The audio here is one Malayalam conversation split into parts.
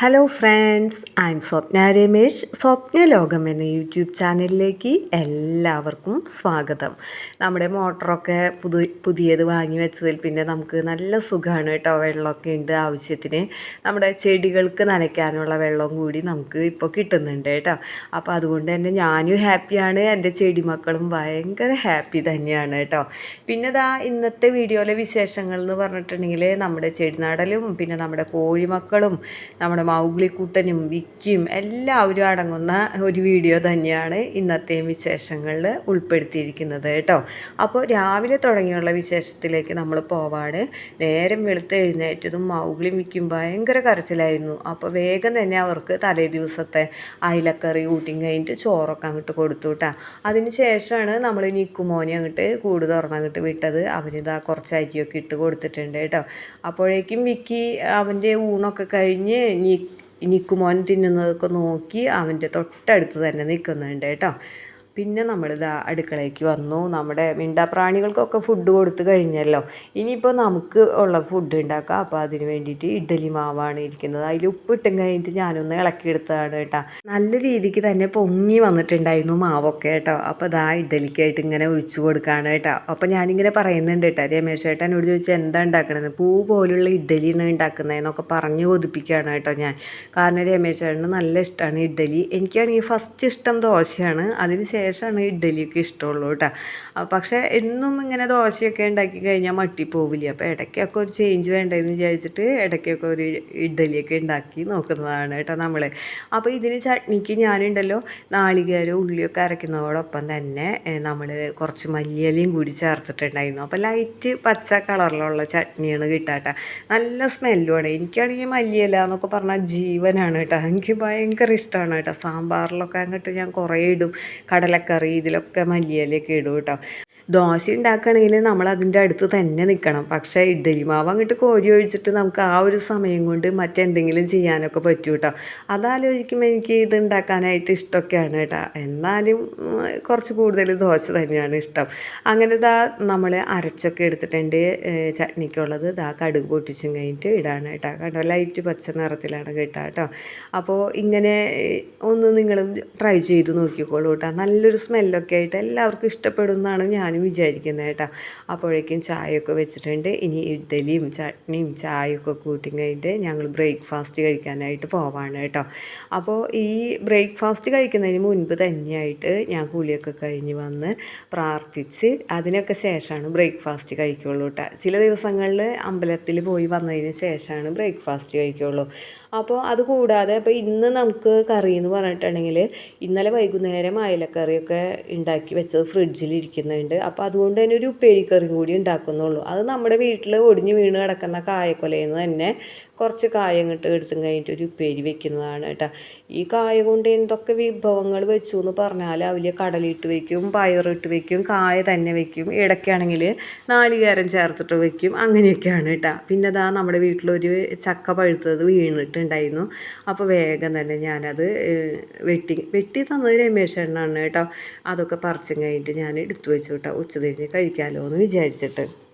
Hello friends I'm Swapna Ramesh Swapna ലോകം എന്ന യൂട്യൂബ് ചാനലിലേക്ക് എല്ലാവർക്കും സ്വാഗതം. നമ്മുടെ മോട്ടറൊക്കെ പുതു പുതിയത് വാങ്ങി വെച്ചതിൽ പിന്നെ നമുക്ക് നല്ല സുഖമാണ് കേട്ടോ. വെള്ളമൊക്കെ ഉണ്ട് ആവശ്യത്തിന്. നമ്മുടെ ചെടികൾക്ക് നനയ്ക്കാനുള്ള വെള്ളം കൂടി നമുക്ക് ഇപ്പോൾ കിട്ടുന്നുണ്ട് കേട്ടോ. അപ്പോൾ അതുകൊണ്ട് തന്നെ ഞാനും ഹാപ്പിയാണ്. എന്റെ ചെടി മക്കളും ഭയങ്കര ഹാപ്പി തന്നെയാണ് കേട്ടോ. പിന്നെ ദാ ഇന്നത്തെ വീഡിയോയിലെ വിശേഷങ്ങൾ എന്ന് പറഞ്ഞിട്ടുണ്ടെങ്കിൽ നമ്മുടെ ചെടി നടലും പിന്നെ നമ്മുടെ കോഴിമക്കളും നമ്മുടെ മൗഗ്ലിക്കുട്ടനും വിക്കിയും എല്ലാവരും അടങ്ങുന്ന ഒരു വീഡിയോ തന്നെയാണ് ഇന്നത്തെ വിശേഷങ്ങളിൽ ഉൾപ്പെടുത്തിയിരിക്കുന്നത് കേട്ടോ. അപ്പോൾ രാവിലെ തുടങ്ങിയുള്ള വിശേഷത്തിലേക്ക് നമ്മൾ പോവാണ്. നേരം വെളുത്ത് എഴുന്നേറ്റതും മൗഗ്ലിയും വിക്കും ഭയങ്കര കരച്ചിലായിരുന്നു. അപ്പോൾ വേഗം തന്നെ അവർക്ക് തലേ ദിവസത്തെ അയിലക്കറി ഊട്ടിയും കഴിഞ്ഞിട്ട് ചോറൊക്കെ അങ്ങോട്ട് കൊടുത്തു കേട്ടോ. അതിന് ശേഷമാണ് നമ്മൾ നിക്കുമോനെ അങ്ങോട്ട് കൂട് തുറന്നങ്ങോട്ട് വിട്ടത്. അവനിതാ കുറച്ച് അരിയൊക്കെ ഇട്ട് കൊടുത്തിട്ടുണ്ട് കേട്ടോ. അപ്പോഴേക്കും വിക്കി അവന്റെ ഊണൊക്കെ കഴിഞ്ഞ് നീ നിക്കുമോൻ തിന്നുന്നതൊക്കെ നോക്കി അവന്റെ തൊട്ടടുത്ത് തന്നെ നിൽക്കുന്നുണ്ട് കേട്ടോ. പിന്നെ നമ്മളിതാ അടുക്കളയ്ക്ക് വന്നു. നമ്മുടെ മിണ്ടാപ്രാണികൾക്കൊക്കെ ഫുഡ് കൊടുത്തു കഴിഞ്ഞല്ലോ. ഇനിയിപ്പോൾ നമുക്ക് ഉള്ള ഫുഡ് ഉണ്ടാക്കാം. അപ്പോൾ അതിന് വേണ്ടിയിട്ട് ഇഡ്ഡലി മാവാണ് ഇരിക്കുന്നത്. അതിൽ ഉപ്പിട്ടും കഴിഞ്ഞിട്ട് ഞാനൊന്ന് ഇളക്കിയെടുത്തതാണ് കേട്ടോ. നല്ല രീതിക്ക് തന്നെ പൊങ്ങി വന്നിട്ടുണ്ടായിരുന്നു മാവൊക്കെ കേട്ടോ. അപ്പോൾ ഇതാ ഇഡ്ഡലിക്കായിട്ട് ഇങ്ങനെ ഒഴിച്ചു കൊടുക്കുകയാണ് കേട്ടോ. അപ്പോൾ ഞാനിങ്ങനെ പറയുന്നുണ്ട് കേട്ടോ. രമേശ് ചേട്ടൻ എന്നോട് ചോദിച്ചാൽ എന്താ ഉണ്ടാക്കണത് പൂ പോലുള്ള ഇഡ്ഡലിയാണ് ഉണ്ടാക്കുന്നതെന്നൊക്കെ പറഞ്ഞു കൊതിപ്പിക്കുകയാണ് കേട്ടോ ഞാൻ. കാരണം രമേശ് ചേട്ടന് നല്ല ഇഷ്ടമാണ് ഇഡ്ഡലി. എനിക്കാണെങ്കിൽ ഫസ്റ്റ് ഇഷ്ടം ദോശയാണ്. അതിന് ശേഷമാണ് ഇഡ്ഡലിയൊക്കെ ഇഷ്ടമുള്ളൂ കേട്ടോ. പക്ഷേ എന്നും ഇങ്ങനെ ദോശയൊക്കെ ഉണ്ടാക്കി കഴിഞ്ഞാൽ മട്ടിപ്പോവില്ല അപ്പോൾ ഇടയ്ക്കൊക്കെ ഒരു ചേഞ്ച് വേണ്ടതെന്ന് വിചാരിച്ചിട്ട് ഇടയ്ക്കൊക്കെ ഒരു ഇഡ്ഡലിയൊക്കെ ഉണ്ടാക്കി നോക്കുന്നതാണ് കേട്ടോ നമ്മൾ അപ്പോൾ ഇതിന് ചട്നിക്ക് ഞാനുണ്ടല്ലോ നാളികേരം ഉള്ളിയൊക്കെ അരയ്ക്കുന്നതോടൊപ്പം തന്നെ നമ്മൾ കുറച്ച് മല്ലിയലയും കൂടി ചേർത്തിട്ടുണ്ടായിരുന്നു. അപ്പോൾ ലൈറ്റ് പച്ച കളറിലുള്ള ചട്നിയാണ് കിട്ടാട്ടോ നല്ല സ്മെല്ലുമാണ് എനിക്കാണെങ്കിൽ മല്ലിയില എന്നൊക്കെ പറഞ്ഞാൽ ജീവനാണ് കേട്ടോ. എനിക്ക് ഭയങ്കര ഇഷ്ടമാണ് കേട്ടോ. സാമ്പാറിലൊക്കെ അങ്ങോട്ട് ഞാൻ കുറേ ഇടും. കടലക്കറി ഇതിലൊക്കെ മല്ലിയിലേക്ക് ഇടും കേട്ടോ. ദോശ ഉണ്ടാക്കണമെങ്കിൽ നമ്മൾ അതിന്റെ അടുത്ത് തന്നെ നിൽക്കണം പക്ഷേ ഇഡ്ഡലി മാവ് അങ്ങോട്ട് കോരി ഒഴിച്ചിട്ട് നമുക്ക് ആ ഒരു സമയം കൊണ്ട് മറ്റെന്തെങ്കിലും ചെയ്യാനൊക്കെ പറ്റും കേട്ടോ അതാലോചിക്കുമ്പോൾ എനിക്ക് ഇത് ഉണ്ടാക്കാനായിട്ട് ഇഷ്ടമൊക്കെയാണ് കേട്ടോ എന്നാലും കുറച്ച് കൂടുതൽ ദോശ തന്നെയാണ് ഇഷ്ടം. അങ്ങനെ ഇതാ നമ്മൾ അരച്ചൊക്കെ എടുത്തിട്ടുണ്ട് ചട്നിക്കുള്ളത്. ഇതാ കടുക് പൊട്ടിച്ചും കഴിഞ്ഞിട്ട് ഇടാണ് കേട്ടോ കേട്ടോ ലൈറ്റ് പച്ച നിറത്തിലാണ് കേട്ടോ കേട്ടോ അപ്പോൾ ഇങ്ങനെ ഒന്ന് നിങ്ങളും ട്രൈ ചെയ്ത് നോക്കിക്കോളൂ കേട്ടോ നല്ലൊരു സ്മെല്ലൊക്കെ ആയിട്ട് എല്ലാവർക്കും ഇഷ്ടപ്പെടുന്നതാണ് ഞാനും വിചാരിക്കുന്നത് കേട്ടോ. അപ്പോഴേക്കും ചായയൊക്കെ വെച്ചിട്ടുണ്ട്. ഇനി ഇഡ്ഡലിയും ചട്നിയും ചായയൊക്കെ കൂട്ടി കഴിഞ്ഞിട്ട് ഞങ്ങൾ ബ്രേക്ക്ഫാസ്റ്റ് കഴിക്കാനായിട്ട് പോവാണ് കേട്ടോ. അപ്പോൾ ഈ ബ്രേക്ക്ഫാസ്റ്റ് കഴിക്കുന്നതിന് മുൻപ് തന്നെയായിട്ട് ഞാൻ കൂലിയൊക്കെ കഴിഞ്ഞ് വന്ന് പ്രാർത്ഥിച്ച് അതിനൊക്കെ ശേഷമാണ് ബ്രേക്ക്ഫാസ്റ്റ് കഴിക്കുള്ളൂ കേട്ടോ. ചില ദിവസങ്ങളിൽ അമ്പലത്തിൽ പോയി വന്നതിന് ശേഷമാണ് ബ്രേക്ക്ഫാസ്റ്റ് കഴിക്കുള്ളൂ. അപ്പോൾ അത് കൂടാതെ ഇന്ന് നമുക്ക് കറി എന്ന് പറഞ്ഞിട്ടുണ്ടെങ്കിൽ ഇന്നലെ വൈകുന്നേരം അയലക്കറിയൊക്കെ ഉണ്ടാക്കി വെച്ചത് ഫ്രിഡ്ജിൽ ഇരിക്കുന്നുണ്ട്. അപ്പോൾ അതുകൊണ്ട് തന്നെ ഒരു ഉപ്പേരിക്കറിയും കൂടി ഉണ്ടാക്കുന്നുള്ളൂ. അത് നമ്മുടെ വീട്ടിൽ ഒടിഞ്ഞു വീണ് കിടക്കുന്ന കായക്കൊലയിൽ നിന്ന് തന്നെ കുറച്ച് കായം ഇങ്ങോട്ട് എടുത്തും കഴിഞ്ഞിട്ട് ഒരു ഉപ്പേരി വെക്കുന്നതാണ് കേട്ടോ. ഈ കായ കൊണ്ട് എന്തൊക്കെ വിഭവങ്ങൾ വെച്ചു എന്ന് പറഞ്ഞാൽ അതിൽ കടലിട്ട് വെക്കും പയറിട്ട് വെക്കും കായ തന്നെ വെക്കും ഇടയ്ക്കാണെങ്കിൽ നാളികേരം ചേർത്തിട്ട് വെക്കും അങ്ങനെയൊക്കെയാണ് കേട്ടോ. പിന്നെ അതാ നമ്മുടെ വീട്ടിലൊരു ചക്ക പഴുത്തത് വീണിട്ടുണ്ടായിരുന്നു. അപ്പോൾ വേഗം തന്നെ ഞാനത് വെട്ടി വെട്ടി തന്നത് രമേശ് എണ്ണാണ് കേട്ടോ. അതൊക്കെ പറിച്ചും കഴിഞ്ഞിട്ട് ഞാൻ എടുത്തു വെച്ചു കേട്ടോ. ഉച്ചതിരിഞ്ഞ് കഴിക്കാമല്ലോ എന്ന് വിചാരിച്ചിട്ട്.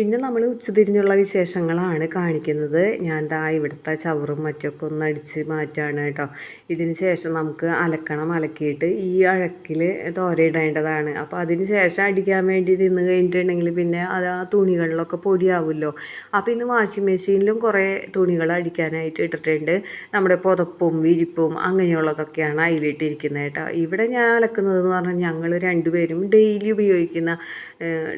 പിന്നെ നമ്മൾ ഉച്ചതിരിഞ്ഞുള്ള വിശേഷങ്ങളാണ് കാണിക്കുന്നത്. ഞാൻ ദാ ഇവിടുത്തെ ചവറും മറ്റൊക്കെ ഒന്ന് അടിച്ച് മാറ്റാണ് കേട്ടോ. ഇതിന് ശേഷം നമുക്ക് അലക്കണം അലക്കിയിട്ട് ഈ അഴക്കിൽ തോരയിടേണ്ടതാണ്. അപ്പോൾ അതിന് ശേഷം അടിക്കാൻ വേണ്ടി നിന്ന് കഴിഞ്ഞിട്ടുണ്ടെങ്കിൽ പിന്നെ അത് ആ തുണികളിലൊക്കെ പൊടിയാവുമല്ലോ. അപ്പോൾ ഇന്ന് വാഷിംഗ് മെഷീനിലും കുറേ തുണികൾ അടിക്കാനായിട്ട് ഇട്ടിട്ടുണ്ട്. നമ്മുടെ പുതപ്പും വിരിപ്പും അങ്ങനെയുള്ളതൊക്കെയാണ് അതിലിട്ടിരിക്കുന്നത് കേട്ടോ. ഇവിടെ ഞാൻ അലക്കുന്നതെന്ന് പറഞ്ഞാൽ ഞങ്ങൾ രണ്ടുപേരും ഡെയിലി ഉപയോഗിക്കുന്ന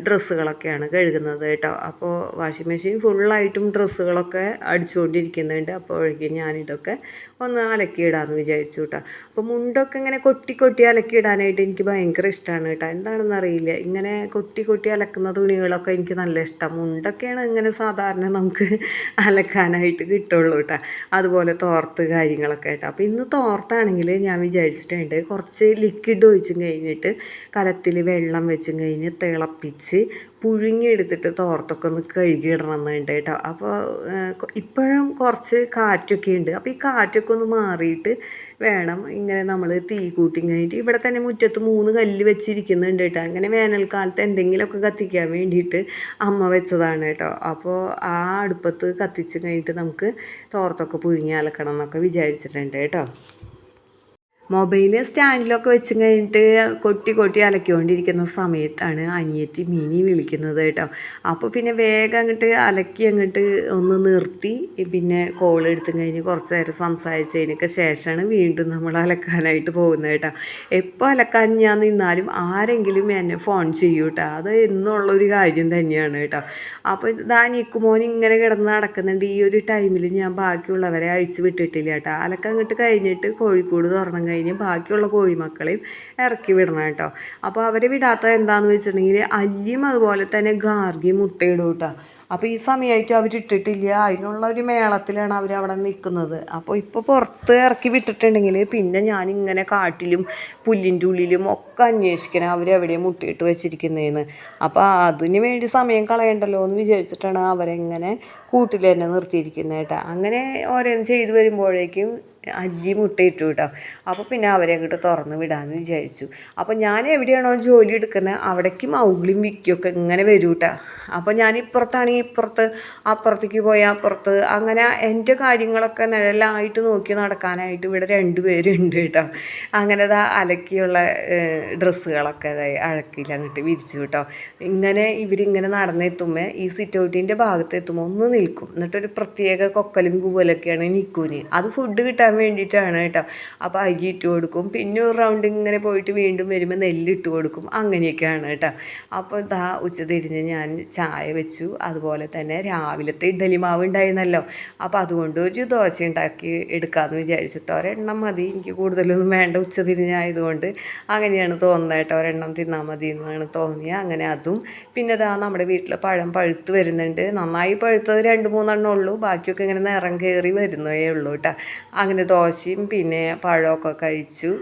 ഡ്രസ്സുകളൊക്കെയാണ് കഴുകുന്നത് കേട്ടോ. അപ്പോൾ വാഷിംഗ് മെഷീൻ ഫുള്ളായിട്ടും ഡ്രസ്സുകളൊക്കെ അടിച്ചുകൊണ്ടിരിക്കുന്നുണ്ട്. അപ്പോഴേക്കും ഞാനിതൊക്കെ ഒന്ന് അലക്കിയിടാമെന്ന് വിചാരിച്ചു കേട്ടോ അപ്പോൾ മുണ്ടൊക്കെ ഇങ്ങനെ കൊട്ടി കൊട്ടി അലക്കിയിടാനായിട്ട് എനിക്ക് ഭയങ്കര ഇഷ്ടമാണ് കേട്ടോ എന്താണെന്ന് അറിയില്ല. ഇങ്ങനെ കൊട്ടി കൊട്ടി അലക്കുന്ന തുണികളൊക്കെ എനിക്ക് നല്ല ഇഷ്ടം. മുണ്ടൊക്കെയാണ് ഇങ്ങനെ സാധാരണ നമുക്ക് അലക്കാനായിട്ട് കിട്ടുള്ളൂ കേട്ടോ അതുപോലെ തോർത്ത് കാര്യങ്ങളൊക്കെ കേട്ടോ അപ്പോൾ ഇന്ന് തോർത്താണെങ്കിൽ ഞാൻ വിചാരിച്ചിട്ടുണ്ട് കുറച്ച് ലിക്വിഡ് ഒഴിച്ചും കഴിഞ്ഞിട്ട് കലത്തിൽ വെള്ളം വെച്ചും കഴിഞ്ഞ് തിളപ്പിച്ച് പുഴുങ്ങിയെടുത്തിട്ട് തോർത്തൊക്കെ ഒന്ന് കഴുകിയിടണം എന്നുണ്ട് കേട്ടോ അപ്പോൾ ഇപ്പോഴും കുറച്ച് കാറ്റൊക്കെ ഉണ്ട്. അപ്പോൾ ഈ കാറ്റൊക്കെ ഒന്ന് മാറിയിട്ട് വേണം ഇങ്ങനെ നമ്മൾ തീ കൂട്ടി കഴിഞ്ഞിട്ട് ഇവിടെ തന്നെ മുറ്റത്ത് മൂന്ന് കല്ല് വെച്ചിരിക്കുന്നുണ്ട് കേട്ടോ. അങ്ങനെ വേനൽക്കാലത്ത് എന്തെങ്കിലുമൊക്കെ കത്തിക്കാൻ വേണ്ടിയിട്ട് അമ്മ വെച്ചതാണ് കേട്ടോ. അപ്പോൾ ആ അടുപ്പത്ത് കത്തിച്ച് കഴിഞ്ഞിട്ട് നമുക്ക് തോർത്തൊക്കെ പുഴുങ്ങി അലക്കണം എന്നൊക്കെ വിചാരിച്ചിട്ടുണ്ട് കേട്ടോ. മൊബൈൽ സ്റ്റാൻഡിലൊക്കെ വെച്ച് കഴിഞ്ഞിട്ട് കൊട്ടി കൊട്ടി അലക്കിക്കൊണ്ടിരിക്കുന്ന സമയത്താണ് അനിയത്തി മിനി വിളിക്കുന്നത് കേട്ടോ. അപ്പോൾ പിന്നെ വേഗം അങ്ങോട്ട് അലക്കി അങ്ങോട്ട് ഒന്ന് നിർത്തി. പിന്നെ കോൾ എടുത്ത് കഴിഞ്ഞ് കുറച്ച് നേരം സംസാരിച്ചതിനൊക്കെ ശേഷമാണ് വീണ്ടും നമ്മൾ അലക്കാനായിട്ട് പോകുന്നത് കേട്ടോ. എപ്പോൾ അലക്കാൻ ഞാൻ നിന്നാലും ആരെങ്കിലും എന്നെ ഫോൺ ചെയ്യൂ കേട്ടോ അത് എന്നുള്ളൊരു കാര്യം തന്നെയാണ് കേട്ടോ. അപ്പോൾ ഇതാ നിക്കുമോൻ ഇങ്ങനെ കിടന്ന് നടക്കുന്നുണ്ട്. ഈ ഒരു ടൈമിൽ ഞാൻ ബാക്കിയുള്ളവരെ അഴിച്ചു വിട്ടിട്ടില്ല കേട്ടോ. അലക്കങ്ങോട്ട് കഴിഞ്ഞിട്ട് കോഴിക്കോട് തുറന്നു കഴിഞ്ഞ് ബാക്കിയുള്ള കോഴിമക്കളെയും ഇറക്കി വിടണം കേട്ടോ. അപ്പോൾ അവരെ വിടാത്ത എന്താണെന്ന് വെച്ചിട്ടുണ്ടെങ്കിൽ അല്ലിയും അതുപോലെ തന്നെ ഗാർഗി മുട്ടയിടും കേട്ടോ. അപ്പോൾ ഈ സമയമായിട്ട് അവർ ഇട്ടിട്ടില്ല. അതിനുള്ള ഒരു മേളത്തിലാണ് അവർ അവിടെ നിൽക്കുന്നത് അപ്പോൾ ഇപ്പോൾ പുറത്ത് ഇറക്കി വിട്ടിട്ടുണ്ടെങ്കിൽ പിന്നെ ഞാൻ ഇങ്ങനെ കാട്ടിലും പുല്ലിന്റെ ഉള്ളിലും ഒക്കെ അന്വേഷിക്കണം അവരെവിടെ മുട്ടിയിട്ട് വെച്ചിരിക്കുന്നതെന്ന് അപ്പോൾ അതിന് വേണ്ടി സമയം കളയണ്ടല്ലോ എന്ന് വിചാരിച്ചിട്ടാണ് അവരെങ്ങനെ കൂട്ടിൽ തന്നെ നിർത്തിയിരിക്കുന്നത് കേട്ടോ. അങ്ങനെ ഓരോന്ന് ചെയ്ത് വരുമ്പോഴേക്കും അജി മുട്ടയിട്ടു കേട്ടോ. അപ്പോൾ പിന്നെ അവരെ അങ്ങോട്ട് തുറന്ന് വിടാമെന്ന് വിചാരിച്ചു. അപ്പോൾ ഞാൻ എവിടെയാണോ ജോലി എടുക്കുന്നത് അവിടേക്ക് മൗഗ്ലിയും വിക്കിയൊക്കെ ഇങ്ങനെ വരൂട്ടോ അപ്പോൾ ഞാൻ ഇപ്പുറത്താണ് ഇപ്പുറത്ത് അപ്പുറത്തേക്ക് പോയാൽ അപ്പുറത്ത് അങ്ങനെ എന്റെ കാര്യങ്ങളൊക്കെ നിഴലായിട്ട് നോക്കി നടക്കാനായിട്ട് ഇവിടെ രണ്ടുപേരുണ്ട് കേട്ടോ. അങ്ങനെ ഇതാ അലക്കിയുള്ള ഡ്രസ്സുകളൊക്കെ അഴക്കിൽ അങ്ങോട്ട് വിരിച്ചു കേട്ടോ. ഇങ്ങനെ ഇവരിങ്ങനെ നടന്നെത്തുമ്പോൾ ഈ സിറ്റൗട്ടിന്റെ ഭാഗത്ത് എത്തുമ്പോൾ ഒന്ന് നിൽക്കും. എന്നിട്ടൊരു പ്രത്യേക കൊക്കലും കൂവലൊക്കെയാണ് നിൽക്കൂന് അത് ഫുഡ് കിട്ടാൻ വേണ്ടിയിട്ടാണ് കേട്ടോ. അപ്പോൾ അരി ഇട്ട് കൊടുക്കും. പിന്നെ ഒരു റൗണ്ട് ഇങ്ങനെ പോയിട്ട് വീണ്ടും വരുമ്പോൾ നെല്ലിട്ട് കൊടുക്കും. അങ്ങനെയൊക്കെയാണ് കേട്ടോ. അപ്പോൾ ഇതാ ഉച്ച തിരിഞ്ഞ് ഞാൻ ചായ വെച്ചു. അതുപോലെ തന്നെ രാവിലത്തെ ഇഡ്ഡലി മാവ് ഉണ്ടായിരുന്നല്ലോ. അപ്പോൾ അതുകൊണ്ട് ഒരു ദോശ ഉണ്ടാക്കി എടുക്കാമെന്ന് വിചാരിച്ചിട്ട് ഒരെണ്ണം മതി. എനിക്ക് കൂടുതലൊന്നും വേണ്ട. ഉച്ചതിരിഞ്ഞായതുകൊണ്ട് അങ്ങനെയാണ് തോന്നുന്നത് ഒരെണ്ണം തിന്നാൽ മതി എന്നാണ് തോന്നിയത് അങ്ങനെ അതും പിന്നെ ഇതാ നമ്മുടെ വീട്ടിൽ പഴം പഴുത്ത് വരുന്നുണ്ട്. നന്നായി പഴുത്തത് രണ്ട് മൂന്നെണ്ണം ഉള്ളൂ. ബാക്കിയൊക്കെ ഇങ്ങനെ നിറം കയറി വരുന്നേ ഉള്ളൂ കേട്ടോ അങ്ങനെ ദോശയും പിന്നെ പഴമൊക്കെ കഴിച്ചു.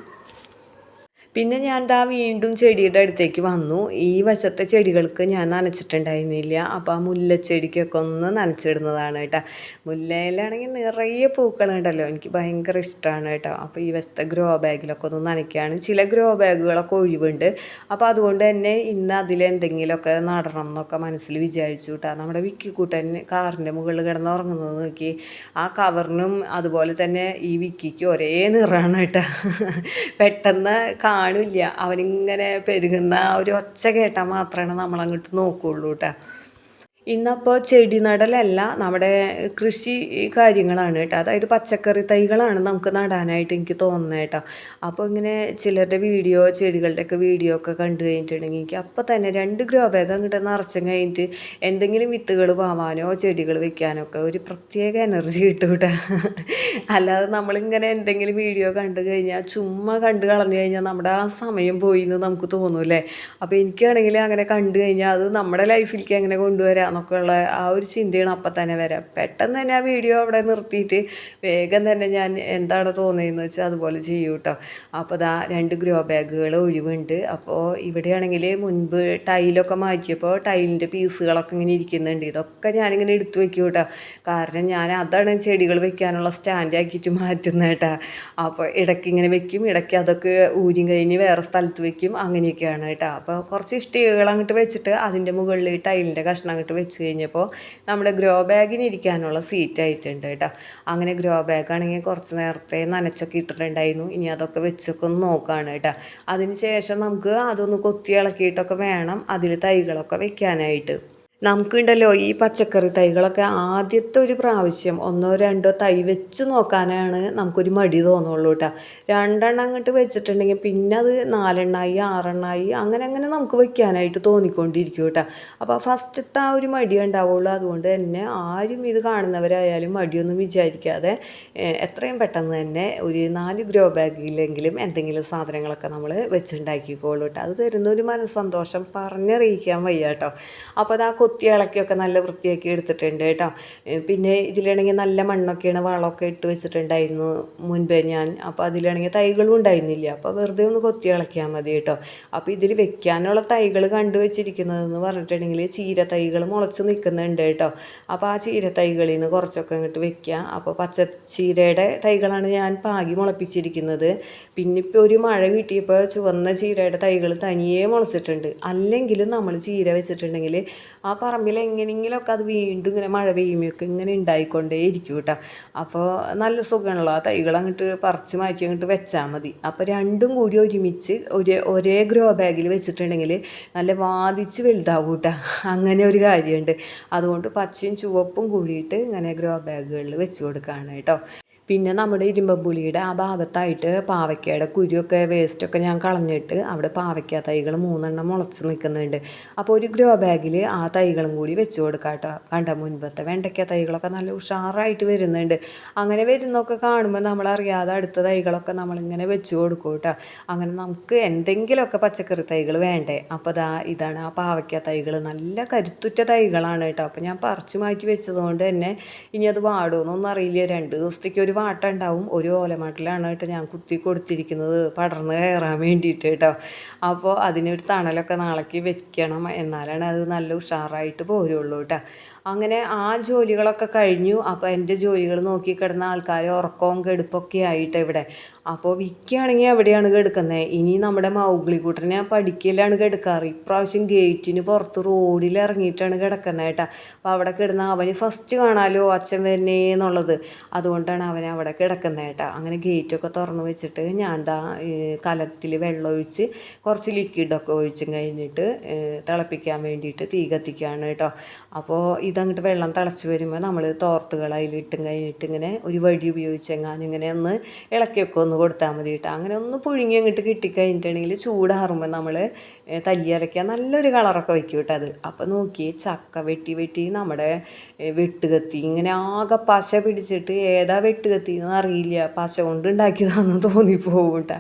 പിന്നെ ഞാൻ ദാ വീണ്ടും ചെടിയുടെ അടുത്തേക്ക് വന്നു. ഈ വശത്തെ ചെടികൾക്ക് ഞാൻ നനച്ചിട്ടുണ്ടായിരുന്നില്ല. അപ്പോൾ ആ മുല്ലച്ചെടിക്കൊക്കെ ഒന്ന് നനച്ചിടുന്നതാണ് കേട്ടോ. മുല്ലയിലാണെങ്കിൽ നിറയെ പൂക്കളുണ്ടല്ലോ. എനിക്ക് ഭയങ്കര ഇഷ്ടമാണ് കേട്ടോ. അപ്പോൾ ഈ വശത്തെ ഗ്രോ ബാഗിലൊക്കെ ഒന്ന് നനയ്ക്കുകയാണ് ചില ഗ്രോ ബാഗുകളൊക്കെ ഒഴിവുണ്ട്. അപ്പോൾ അതുകൊണ്ട് തന്നെ ഇന്ന് അതിലെന്തെങ്കിലുമൊക്കെ നടണം എന്നൊക്കെ മനസ്സിൽ വിചാരിച്ചു കേട്ടോ. നമ്മുടെ വിക്കിക്കൂട്ടൻ കാറിന്റെ മുകളിൽ കിടന്ന് ഉറങ്ങുന്നത് നോക്കി. ആ കവറിനും അതുപോലെ തന്നെ ഈ വിക്കിക്ക് ഒരേ നിറമാണ് കേട്ടോ. പെട്ടെന്ന് കാണില്ല അവനിങ്ങനെ പെരുകുന്ന ഒരു ഒച്ച കേട്ടാൽ മാത്രമേ നമ്മളങ്ങോട്ട് നോക്കുകയുള്ളൂ കേട്ടോ ഇന്നപ്പോൾ ചെടി നടലല്ല നമ്മുടെ കൃഷി കാര്യങ്ങളാണ് കേട്ടോ. അതായത് പച്ചക്കറി തൈകളാണ് നമുക്ക് നടാനായിട്ട് എനിക്ക് തോന്നുന്നത് കേട്ടോ. അപ്പോൾ ഇങ്ങനെ ചിലരുടെ വീഡിയോ ചെടികളുടെയൊക്കെ വീഡിയോ ഒക്കെ കണ്ടു കഴിഞ്ഞിട്ടുണ്ടെങ്കിൽ എനിക്ക് അപ്പോൾ തന്നെ രണ്ട് ഗ്രോ ബാഗ് അങ്ങോട്ട് നിറച്ചും കഴിഞ്ഞിട്ട് എന്തെങ്കിലും വിത്തുകൾ പോവാനോ ചെടികൾ വെക്കാനോ ഒക്കെ ഒരു പ്രത്യേക എനർജി കിട്ടും കേട്ടോ. അല്ലാതെ നമ്മളിങ്ങനെ എന്തെങ്കിലും വീഡിയോ കണ്ടു കഴിഞ്ഞാൽ ചുമ്മാ കണ്ടു കളഞ്ഞു കഴിഞ്ഞാൽ നമ്മുടെ ആ സമയം പോയി എന്ന് നമുക്ക് തോന്നൂല്ലേ? അപ്പോൾ എനിക്കാണെങ്കിൽ അങ്ങനെ കണ്ടു കഴിഞ്ഞാൽ അത് നമ്മുടെ ലൈഫിലേക്ക് എങ്ങനെ കൊണ്ടുവരാം? എന്നൊക്കെ ഉള്ള ആ ഒരു ചിന്തയാണ് അപ്പം തന്നെ വരാം. പെട്ടെന്ന് തന്നെ ആ വീഡിയോ അവിടെ നിർത്തിയിട്ട് വേഗം തന്നെ ഞാൻ എന്താണ് തോന്നിയതെന്ന് വെച്ചാൽ അതുപോലെ ചെയ്യൂ കേട്ടോ അപ്പോൾ ദാ രണ്ട് ഗ്രോ ബാഗുകൾ ഒഴിവുണ്ട്. അപ്പോൾ ഇവിടെയാണെങ്കിൽ മുൻപ് ടൈലൊക്കെ മാറ്റിയപ്പോൾ ടൈലിന്റെ പീസുകളൊക്കെ ഇങ്ങനെ ഇരിക്കുന്നുണ്ട്. ഇതൊക്കെ ഞാനിങ്ങനെ എടുത്തു വെക്കും കേട്ടോ കാരണം ഞാൻ അതാണ് ചെടികൾ വെക്കാനുള്ള സ്റ്റാൻഡാക്കിയിട്ട് മാറ്റുന്നത് കേട്ടോ. അപ്പോൾ ഇടയ്ക്ക് ഇങ്ങനെ വെക്കും ഇടയ്ക്ക് അതൊക്കെ ഊരി കഴിഞ്ഞ് വേറെ സ്ഥലത്ത് വെക്കും അങ്ങനെയൊക്കെയാണ് കേട്ടോ. അപ്പോൾ കുറച്ച് ഇഷ്ടികകൾ അങ്ങോട്ട് വെച്ചിട്ട് അതിന്റെ മുകളിൽ ടൈലിന്റെ കഷ്ണം അങ്ങോട്ട് വെച്ച് കഴിഞ്ഞപ്പോൾ നമ്മുടെ ഗ്രോ ബാഗിന് ഇരിക്കാനുള്ള സീറ്റ് ആയിട്ടുണ്ട് കേട്ടോ. അങ്ങനെ ഗ്രോ ബാഗ് ആണെങ്കിൽ കുറച്ച് നേരത്തെ നനച്ചൊക്കെ ഇട്ടിട്ടുണ്ടായിരുന്നു. ഇനി അതൊക്കെ വെച്ചൊക്കെ ഒന്ന് നോക്കുകയാണ് കേട്ടോ. അതിന് ശേഷം നമുക്ക് അതൊന്ന് കൊത്തി ഇളക്കിയിട്ടൊക്കെ വേണം അതിൽ തൈകളൊക്കെ വെക്കാനായിട്ട്. നമുക്കുണ്ടല്ലോ ഈ പച്ചക്കറി തൈകളൊക്കെ ആദ്യത്തെ ഒരു പ്രാവശ്യം ഒന്നോ രണ്ടോ തൈ വെച്ച് നോക്കാനാണ് നമുക്കൊരു മടി തോന്നുള്ളൂ കേട്ടോ. രണ്ടെണ്ണം അങ്ങോട്ട് വെച്ചിട്ടുണ്ടെങ്കിൽ പിന്നെ അത് നാലെണ്ണായി ആറെണ്ണായി അങ്ങനെ അങ്ങനെ നമുക്ക് വെക്കാനായിട്ട് തോന്നിക്കൊണ്ടിരിക്കും കേട്ടോ. അപ്പോൾ ഫസ്റ്റത്തെ ആ ഒരു മടി ഉണ്ടാവുള്ളൂ. അതുകൊണ്ട് തന്നെ ആരും ഇത് കാണുന്നവരായാലും മടിയൊന്നും വിചാരിക്കാതെ എത്രയും പെട്ടെന്ന് തന്നെ ഒരു നാല് ഗ്രോ ബാഗിലെങ്കിലും എന്തെങ്കിലും സാധനങ്ങളൊക്കെ നമ്മൾ വെച്ചുണ്ടാക്കിക്കോളൂ കേട്ടോ. അത് തരുന്ന ഒരു മനസ്സന്തോഷം പറഞ്ഞറിയിക്കാൻ വയ്യ കേട്ടോ. അപ്പോൾ അത് ആ കൊത്തി ഇളക്കിയൊക്കെ നല്ല വൃത്തിയാക്കി എടുത്തിട്ടുണ്ട് കേട്ടോ. പിന്നെ ഇതിലാണെങ്കിൽ നല്ല മണ്ണൊക്കെയാണ് വളമൊക്കെ ഇട്ട് വെച്ചിട്ടുണ്ടായിരുന്നു മുൻപേ ഞാൻ. അപ്പോൾ അതിലാണെങ്കിൽ തൈകളും ഉണ്ടായിരുന്നില്ല. അപ്പോൾ വെറുതെ ഒന്ന് കൊത്തി ഇളക്കിയാൽ മതി കേട്ടോ. അപ്പോൾ ഇതിൽ വെക്കാനുള്ള തൈകൾ കണ്ടു വെച്ചിരിക്കുന്നതെന്ന് പറഞ്ഞിട്ടുണ്ടെങ്കിൽ ചീര തൈകൾ മുളച്ച് നിൽക്കുന്നുണ്ട് കേട്ടോ. അപ്പോൾ ആ ചീര തൈകളിൽ നിന്ന് കുറച്ചൊക്കെ അങ്ങോട്ട് വെക്കുക. അപ്പോൾ പച്ച ചീരയുടെ തൈകളാണ് ഞാൻ പാകി മുളപ്പിച്ചിരിക്കുന്നത്. പിന്നെ ഇപ്പോൾ ഒരു മഴ കിട്ടിയപ്പോൾ ചുവന്ന ചീരയുടെ തൈകൾ തനിയെ മുളച്ചിട്ടുണ്ട്. അല്ലെങ്കിലും നമ്മൾ ചീര വെച്ചിട്ടുണ്ടെങ്കിൽ ആ പറമ്പിൽ എങ്ങനെയെങ്കിലുമൊക്കെ അത് വീണ്ടും ഇങ്ങനെ മഴ പെയ്യുമ്പോഴൊക്കെ ഇങ്ങനെ ഉണ്ടായിക്കൊണ്ടേ ഇരിക്കും കേട്ടോ. അപ്പോൾ നല്ല സുഖമാണല്ലോ. ആ തൈകൾ അങ്ങോട്ട് പറിച്ച് മാറ്റി അങ്ങോട്ട് വെച്ചാൽ മതി. അപ്പോൾ രണ്ടും കൂടി ഒരുമിച്ച് ഒരേ ഒരേ ഗ്രോ ബാഗിൽ വെച്ചിട്ടുണ്ടെങ്കിൽ നല്ല വാദിച്ച് വലുതാവും കേട്ടോ. അങ്ങനെ ഒരു കാര്യമുണ്ട്. അതുകൊണ്ട് പച്ചയും ചുവപ്പും കൂടിയിട്ട് ഇങ്ങനെ ഗ്രോ ബാഗുകളിൽ വെച്ച് കൊടുക്കുകയാണ് കേട്ടോ. പിന്നെ നമ്മുടെ ഇരുമ്പമ്പുളിയുടെ ആ ഭാഗത്തായിട്ട് പാവയ്ക്കയുടെ കുരുവൊക്കെ വേസ്റ്റൊക്കെ ഞാൻ കളഞ്ഞിട്ട് അവിടെ പാവയ്ക്ക തൈകൾ മൂന്നെണ്ണം മുളച്ച് നിൽക്കുന്നുണ്ട്. അപ്പോൾ ഒരു ഗ്രോ ബാഗിൽ ആ തൈകളും കൂടി വെച്ച് കൊടുക്കാം കേട്ടോ. കണ്ട മുൻപത്തെ വെണ്ടയ്ക്ക തൈകളൊക്കെ നല്ല ഉഷാറായിട്ട് വരുന്നുണ്ട്. അങ്ങനെ വരുന്നൊക്കെ കാണുമ്പോൾ നമ്മളറിയാതെ അടുത്ത തൈകളൊക്കെ നമ്മളിങ്ങനെ വെച്ച് കൊടുക്കും കേട്ടോ. അങ്ങനെ നമുക്ക് എന്തെങ്കിലുമൊക്കെ പച്ചക്കറി തൈകൾ വേണ്ടേ? അപ്പോൾ ദാ ഇതാണ് ആ പാവയ്ക്ക തൈകൾ നല്ല കരുത്തുറ്റ തൈകളാണ് കേട്ടോ. അപ്പോൾ ഞാൻ പറിച്ചു മാറ്റി വെച്ചതുകൊണ്ട് തന്നെ ഇനി അത് വാടുമെന്നൊന്നും അറിയില്ല. രണ്ട് ദിവസത്തേക്ക് ഒരു വാട്ട ഉണ്ടാവും ഒരു ഓലമാട്ടിലാണ് കേട്ടോ ഞാൻ കുത്തി കൊടുത്തിരിക്കുന്നത് പടർന്ന് കയറാൻ വേണ്ടിയിട്ട് കേട്ടോ. അപ്പോൾ അതിനൊരു തണലൊക്കെ നാളേക്ക് വെക്കണം. എന്നാലാണ് അത് നല്ല ഉഷാറായിട്ട് പോരുള്ളൂ കേട്ടോ. അങ്ങനെ ആ ജോലികളൊക്കെ കഴിഞ്ഞു. അപ്പോൾ എന്റെ ജോലികൾ നോക്കി കിടന്ന ആൾക്കാർ ഉറക്കവും കെടുപ്പൊക്കെ ആയിട്ട് ഇവിടെ. അപ്പോൾ വിൽക്കുകയാണെങ്കിൽ എവിടെയാണ് കിടക്കുന്നത് ഇനി നമ്മുടെ മൗഗ്ലിക്കുട്ടനെ പഠിക്കലാണ് കിടക്കാറ് ഇപ്രാവശ്യം ഗേറ്റിന് പുറത്ത് റോഡിൽ ഇറങ്ങിയിട്ടാണ് കിടക്കുന്നത് കേട്ടോ. അപ്പോൾ അവിടെ കിടന്ന അവന് ഫസ്റ്റ് കാണാലോ അച്ഛൻ വരുന്നേ എന്നുള്ളത്. അതുകൊണ്ടാണ് അവൻ അവിടെ കിടക്കുന്നത് കേട്ടോ. അങ്ങനെ ഗേറ്റൊക്കെ തുറന്നു വെച്ചിട്ട് ഞാൻ ദാ കലത്തിൽ വെള്ളം ഒഴിച്ച് കുറച്ച് ലിക്വിഡൊക്കെ ഒഴിച്ചും കഴിഞ്ഞിട്ട് തിളപ്പിക്കാൻ വേണ്ടിയിട്ട് തീ കത്തിക്കുകയാണ് കേട്ടോ. അപ്പോൾ ഇതങ്ങോട്ട് വെള്ളം തിളച്ച് വരുമ്പോൾ നമ്മൾ തോർത്തുകൾ അതിലിട്ടും കഴിഞ്ഞിട്ട് ഇങ്ങനെ ഒരു വടി ഉപയോഗിച്ചെങ്ങാനിങ്ങനെ ഒന്ന് ഇളക്കിയൊക്കെ ഒന്ന് കൊടുത്താൽ മതി കേട്ടോ അങ്ങനെ ഒന്ന് പുഴുങ്ങി അങ്ങോട്ട് കിട്ടിക്കഴിഞ്ഞിട്ടുണ്ടെങ്കിൽ ചൂടാറുമ്പോൾ നമ്മൾ തല്ലിയരയ്ക്കാൻ നല്ലൊരു കളറൊക്കെ വയ്ക്കും കേട്ടോ അത്. അപ്പോൾ നോക്കി ചക്ക വെട്ടി വെട്ടി നമ്മുടെ വെട്ടുകത്തി. ഇങ്ങനെ ആകെ പശ പിടിച്ചിട്ട് ഏതാ വെട്ടുകത്തി എന്ന് അറിയില്ല. പശ കൊണ്ട് ഉണ്ടാക്കിയതാണെന്ന് തോന്നിപ്പോവും കേട്ടോ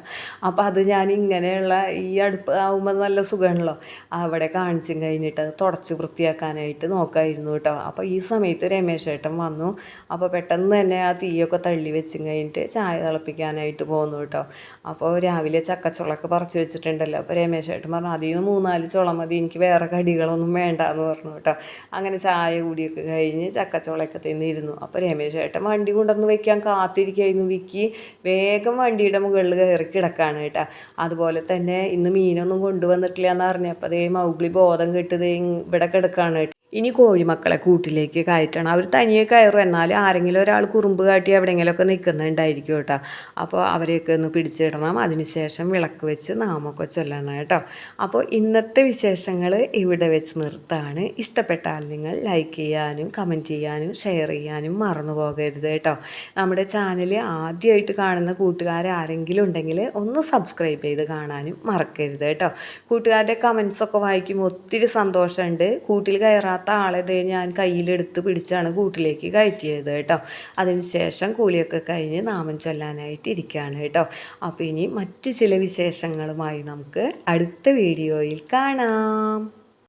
അപ്പോൾ അത് ഞാൻ ഇങ്ങനെയുള്ള ഈ അടുപ്പ് ആകുമ്പോൾ നല്ല സുഖമാണല്ലോ അവിടെ കാണിച്ചും കഴിഞ്ഞിട്ട് അത് തുടച്ച് വൃത്തിയാക്കാനായിട്ട് നോക്കായിരുന്നു കേട്ടോ അപ്പോൾ ഈ സമയത്ത് രമേശ് ഏട്ടൻ വന്നു. അപ്പോൾ പെട്ടെന്ന് തന്നെ ആ തീയൊക്കെ തള്ളി വെച്ചും കഴിഞ്ഞിട്ട് ചായ തിളപ്പിക്കാനായിട്ട് പോന്നു കേട്ടോ. അപ്പോൾ രാവിലെ ചക്കച്ചുളൊക്കെ പറിച്ചു വെച്ചിട്ടുണ്ടല്ലോ. അപ്പോൾ രമേശ് ഏട്ടൻ പറഞ്ഞു നിന്ന് മൂന്നാൽ ചുള മതി എനിക്ക് വേറെ കടികളൊന്നും വേണ്ട എന്ന് പറഞ്ഞു കേട്ടോ. അങ്ങനെ ചായ കൂടിയൊക്കെ കഴിഞ്ഞ് ചക്കച്ചുളയൊക്കെ തിന്നിരുന്നു. അപ്പോൾ രമേശ് ഏട്ടൻ വണ്ടി കൊണ്ടുവന്ന് വയ്ക്കാൻ കാത്തിരിക്കായിരുന്നു. വിക്കി വേഗം വണ്ടിയുടെ മുകളിൽ കയറി കിടക്കാണ് കേട്ടോ. അതുപോലെ തന്നെ ഇന്ന് മീനൊന്നും കൊണ്ടുവന്നിട്ടില്ല എന്ന് അറിഞ്ഞപ്പോൾ അതേ മൗഗ്ലി ബോധം കെട്ടത് ഇവിടെ കിടക്കാണ് കേട്ടോ. ഇനി കോഴിമക്കളെ കൂട്ടിലേക്ക് കയറ്റണം. അവർ തനിയെ കയറും. എന്നാൽ ആരെങ്കിലും ഒരാൾ കുറുമ്പ് കാട്ടി എവിടെയെങ്കിലുമൊക്കെ നിൽക്കുന്നുണ്ടായിരിക്കും കേട്ടോ. അപ്പോൾ അവരെയൊക്കെ ഒന്ന് പിടിച്ചിടണം. അതിനുശേഷം വിളക്ക് വെച്ച് നാമൊക്കെ ചൊല്ലണം കേട്ടോ. അപ്പോൾ ഇന്നത്തെ വിശേഷങ്ങൾ ഇവിടെ വെച്ച് നിർത്താണ്. ഇഷ്ടപ്പെട്ടാൽ നിങ്ങൾ ലൈക്ക് ചെയ്യാനും കമന്റ് ചെയ്യാനും ഷെയർ ചെയ്യാനും മറന്നു പോകരുത് കേട്ടോ. നമ്മുടെ ചാനൽ ആദ്യമായിട്ട് കാണുന്ന കൂട്ടുകാരാരെങ്കിലും ഉണ്ടെങ്കിൽ ഒന്ന് സബ്സ്ക്രൈബ് ചെയ്ത് കാണാനും മറക്കരുത് കേട്ടോ. കൂട്ടുകാരുടെ കമൻസൊക്കെ വായിക്കുമ്പോൾ ഒത്തിരി സന്തോഷമുണ്ട്. കൂട്ടിൽ കയറാത്ത ആളെ ദേ ഞാൻ കയ്യിലെടുത്ത് പിടിച്ചാണ് കൂട്ടിലേക്ക് കയറ്റിയത് കേട്ടോ. അതിനുശേഷം കൂലിയൊക്കെ കഴിഞ്ഞ് നാമം ചൊല്ലാനായിട്ട് ഇരിക്കുകയാണ് കേട്ടോ. അപ്പോൾ ഇനി മറ്റു ചില വിശേഷങ്ങളുമായി നമുക്ക് അടുത്ത വീഡിയോയിൽ കാണാം.